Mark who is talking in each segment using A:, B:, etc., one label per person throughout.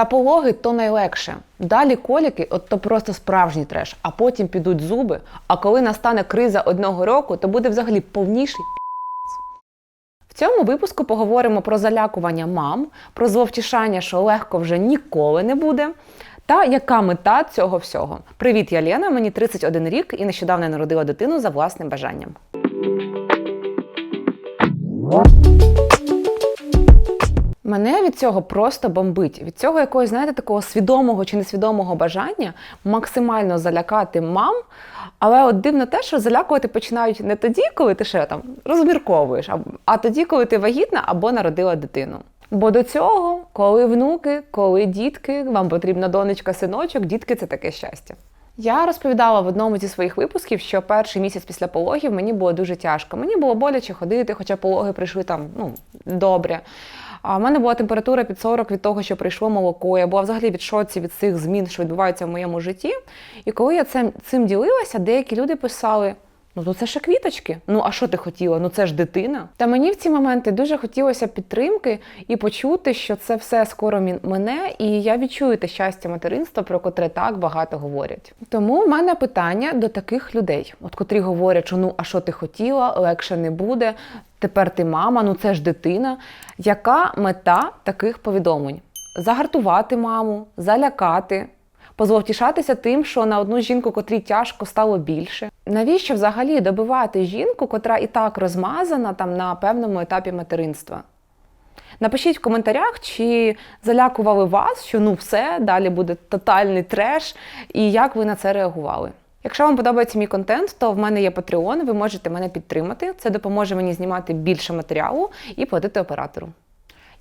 A: Та пологи то найлегше. Далі коліки, от то просто справжній треш, а потім підуть зуби. А коли настане криза одного року, то буде взагалі повніший в цьому випуску поговоримо про залякування мам, про зловтішання, що легко вже ніколи не буде. Та яка мета цього всього? Привіт, я Лена, мені 31 рік і нещодавно народила дитину за власним бажанням. Мене від цього просто бомбить. Від цього якогось, знаєте, такого свідомого чи несвідомого бажання максимально залякати мам. Але от дивно те, що залякувати починають не тоді, коли ти ще там розмірковуєш, а, а тоді, коли ти вагітна або народила дитину. Бо до цього, коли внуки, коли дітки, вам потрібна донечка, синочок, дітки це таке щастя. Я розповідала в одному зі своїх випусків, що перший місяць після пологів мені було дуже тяжко. Мені було боляче ходити, хоча пологи прийшли там ну, добре. А в мене була температура під 40 від того, що прийшло молоко. Я була взагалі від шоці від цих змін, що відбуваються в моєму житті. І коли я цим, цим ділилася, деякі люди писали. Ну, то це ще квіточки. Ну, а що ти хотіла? Ну це ж дитина. Та мені в ці моменти дуже хотілося підтримки і почути, що це все скоро мене, і я відчую те щастя материнства, про котре так багато говорять. Тому в мене питання до таких людей, от котрі говорять, що ну а що ти хотіла, легше не буде. Тепер ти мама, ну це ж дитина. Яка мета таких повідомлень? Загартувати маму, залякати, позловтішатися тим, що на одну жінку, котрій тяжко стало більше. Навіщо взагалі добивати жінку, котра і так розмазана там на певному етапі материнства? Напишіть в коментарях, чи залякували вас, що ну все, далі буде тотальний треш, і як ви на це реагували. Якщо вам подобається мій контент, то в мене є Patreon, ви можете мене підтримати. Це допоможе мені знімати більше матеріалу і платити оператору.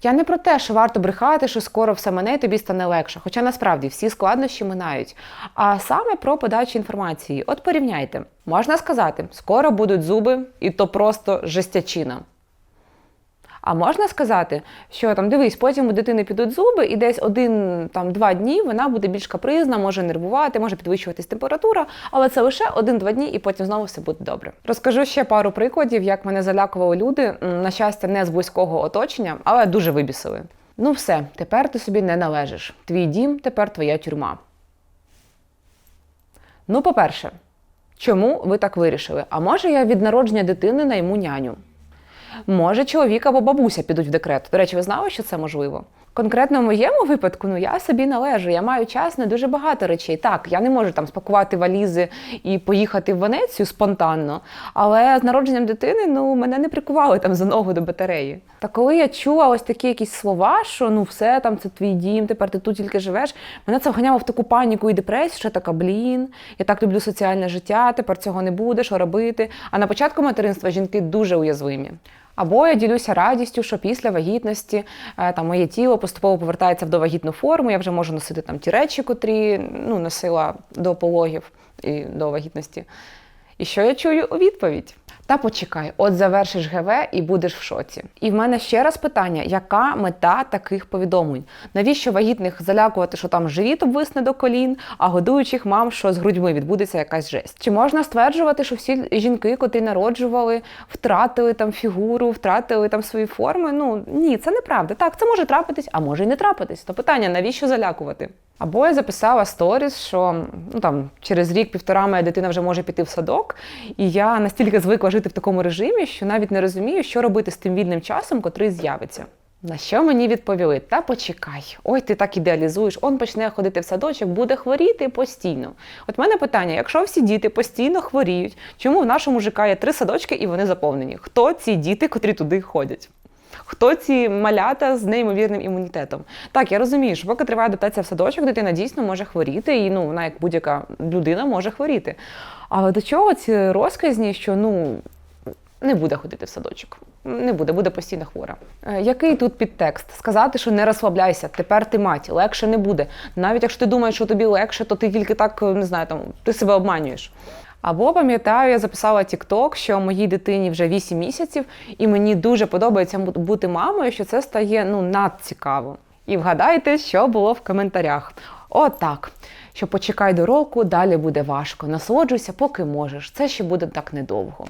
A: Я не про те, що варто брехати, що скоро все мене і тобі стане легше. Хоча насправді всі складнощі минають. А саме про подачу інформації. От порівняйте, можна сказати, скоро будуть зуби, і то просто жестячина. А можна сказати, що там дивись, потім у дитини підуть зуби, і десь один там два дні вона буде більш капризна, може нервувати, може підвищуватись температура, але це лише один-два дні, і потім знову все буде добре. Розкажу ще пару прикладів, як мене залякували люди, на щастя, не з близького оточення, але дуже вибісили. Ну все, тепер ти собі не належиш. Твій дім тепер твоя тюрма. Ну, по-перше, чому ви так вирішили? А може я від народження дитини найму няню? Може, чоловік або бабуся підуть в декрет. До речі, ви знали, що це можливо? Конкретно в моєму випадку, ну я собі належу. Я маю час на дуже багато речей. Так, я не можу там спакувати валізи і поїхати в Венецію спонтанно, але з народженням дитини ну мене не прикували там за ногу до батареї. Та коли я чула ось такі якісь слова, що ну все там це твій дім, тепер ти тут тільки живеш. Мене це вганяло в таку паніку і депресію, що така блін, я так люблю соціальне життя, тепер цього не буде, що робити. А на початку материнства жінки дуже уязвимі. Або я ділюся радістю, що після вагітності е, там моє тіло поступово повертається в довагітну форму. Я вже можу носити там ті речі, котрі ну, носила до пологів і до вагітності. І що я чую у відповідь? Та почекай, от завершиш ГВ і будеш в шоці. І в мене ще раз питання: яка мета таких повідомлень? Навіщо вагітних залякувати, що там живіт обвисне до колін, а годуючих мам, що з грудьми відбудеться якась жесть? Чи можна стверджувати, що всі жінки, котрі народжували, втратили там фігуру, втратили там свої форми? Ну ні, це неправда. Так, це може трапитись, а може й не трапитись. То питання, навіщо залякувати? Або я записала сторіс, що ну там через рік-півтора моя дитина вже може піти в садок, і я настільки звикла жити в такому режимі, що навіть не розумію, що робити з тим вільним часом, котрий з'явиться. На що мені відповіли? Та почекай, ой, ти так ідеалізуєш, он почне ходити в садочок, буде хворіти постійно. От мене питання: якщо всі діти постійно хворіють, чому в нашому ЖК є три садочки і вони заповнені? Хто ці діти, котрі туди ходять? Хто ці малята з неймовірним імунітетом? Так, я розумію, що поки триває адаптація в садочок, дитина дійсно може хворіти, і ну вона, як будь-яка людина, може хворіти. Але до чого ці розказні, що ну не буде ходити в садочок? Не буде, буде постійно хвора. Е, Який тут підтекст? Сказати, що не розслабляйся, тепер ти мать, легше не буде. Навіть якщо ти думаєш, що тобі легше, то ти тільки так не знаю, там ти себе обманюєш. Або пам'ятаю, я записала TikTok, що моїй дитині вже 8 місяців, і мені дуже подобається бути мамою, що це стає ну надцікаво. І вгадайте, що було в коментарях. Отак. Що почекай до року, далі буде важко. Насолоджуйся, поки можеш. Це ще буде так недовго.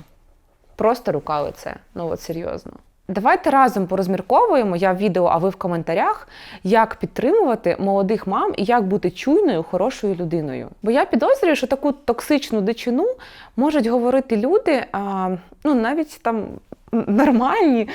A: Просто рука лице. Ну от серйозно. Давайте разом порозмірковуємо, я в відео, а ви в коментарях, як підтримувати молодих мам і як бути чуйною, хорошою людиною. Бо я підозрюю, що таку токсичну дичину можуть говорити люди, а, ну навіть там нормальні,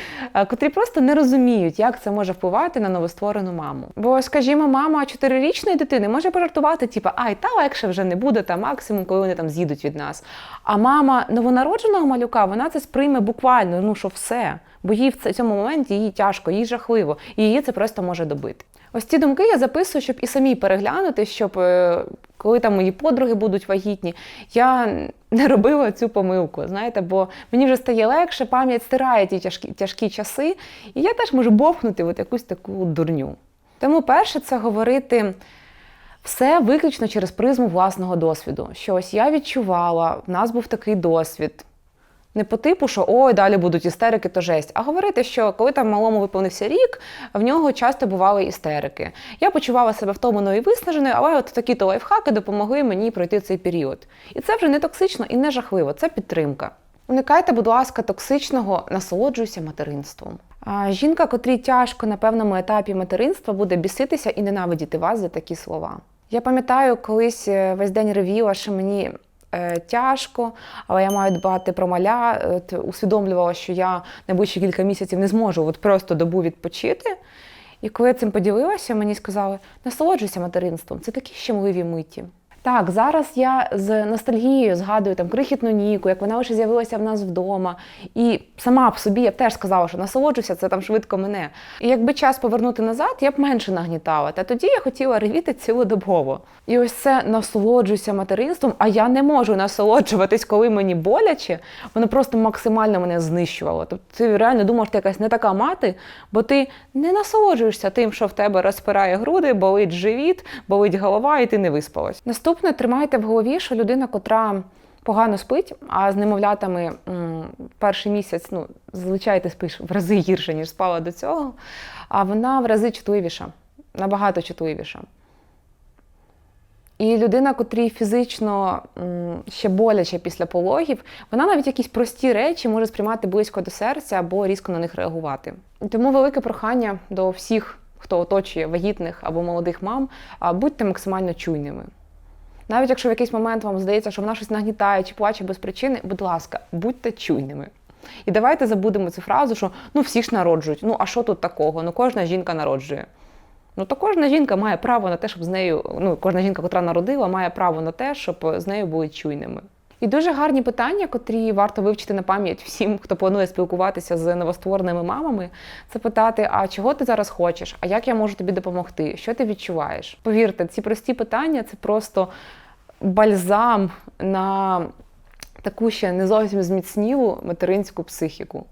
A: котрі просто не розуміють, як це може впливати на новостворену маму. Бо, скажімо, мама чотирирічної дитини може пожартувати, типу, ай, та легше вже не буде, та максимум, коли вони там з'їдуть від нас. А мама новонародженого малюка, вона це сприйме буквально, ну що все. Бо їй в цьому моменті їй тяжко, їй жахливо, і її це просто може добити. Ось ці думки я записую, щоб і самі переглянути, щоб е, коли там мої подруги будуть вагітні, я не робила цю помилку. Знаєте, бо мені вже стає легше, пам'ять стирає ті тяжкі, тяжкі часи, і я теж можу бовкнути от якусь таку дурню. Тому перше це говорити. Все виключно через призму власного досвіду. Що ось я відчувала, в нас був такий досвід. Не по типу, що ой, далі будуть істерики, то жесть. А говорити, що коли там малому виповнився рік, в нього часто бували істерики. Я почувала себе втомленою і виснаженою, але от такі-то лайфхаки допомогли мені пройти цей період. І це вже не токсично і не жахливо, це підтримка. Уникайте, будь ласка, токсичного насолоджуйся материнством. А жінка, котрій тяжко на певному етапі материнства, буде біситися і ненавидіти вас за такі слова. Я пам'ятаю, колись е, весь день ревіла, що мені тяжко, але я маю дбати про маля. Усвідомлювала, що я найближчі кілька місяців не зможу от просто добу відпочити. І коли я цим поділилася, мені сказали: насолоджуйся материнством, це такі щемливі миті. Так, зараз я з ностальгією згадую там крихітну Ніку, як вона лише з'явилася в нас вдома. І сама по собі я б теж сказала, що насолоджуся, це там швидко мене. І якби час повернути назад, я б менше нагнітала. Та тоді я хотіла ревіти цілодобово. І ось це насолоджуйся материнством, а я не можу насолоджуватись, коли мені боляче. Воно просто максимально мене знищувало. Тобто ти реально думаєш, ти якась не така мати, бо ти не насолоджуєшся тим, що в тебе розпирає груди, болить живіт, болить голова, і ти не виспалась. Наступне тримайте в голові, що людина, котра погано спить, а з немовлятами м, перший місяць, ну, зазвичай спиш в рази гірше, ніж спала до цього, а вона в рази чутливіша, набагато чутливіша. І людина, котрій фізично ще боляче після пологів, вона навіть якісь прості речі може сприймати близько до серця або різко на них реагувати. Тому велике прохання до всіх, хто оточує вагітних або молодих мам, будьте максимально чуйними. Навіть якщо в якийсь момент вам здається, що вона щось нагнітає чи плаче без причини, будь ласка, будьте чуйними. І давайте забудемо цю фразу, що ну всі ж народжують. Ну а що тут такого? Ну кожна жінка народжує. Ну то кожна жінка має право на те, щоб з нею, ну кожна жінка, котра народила, має право на те, щоб з нею були чуйними. І дуже гарні питання, котрі варто вивчити на пам'ять всім, хто планує спілкуватися з новоствореними мамами, це питати: а чого ти зараз хочеш? А як я можу тобі допомогти? Що ти відчуваєш? Повірте, ці прості питання це просто бальзам на таку ще не зовсім зміцнілу материнську психіку.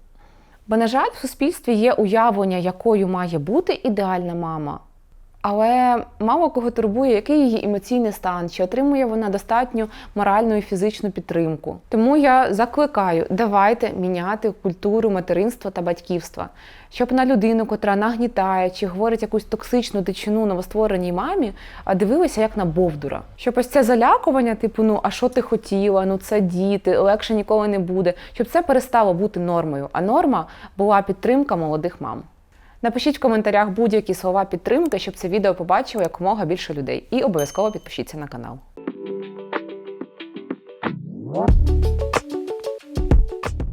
A: Бо, на жаль, в суспільстві є уявлення, якою має бути ідеальна мама. Але мало кого турбує, який її емоційний стан, чи отримує вона достатню моральну і фізичну підтримку. Тому я закликаю, давайте міняти культуру материнства та батьківства, щоб на людину, котра нагнітає чи говорить якусь токсичну дичину новоствореній мамі, а дивилися як на бовдура. Щоб ось це залякування, типу, ну а що ти хотіла? Ну це діти, легше ніколи не буде. Щоб це перестало бути нормою. А норма була підтримка молодих мам. Напишіть в коментарях будь-які слова підтримки, щоб це відео побачило якомога більше людей. І обов'язково підпишіться на канал.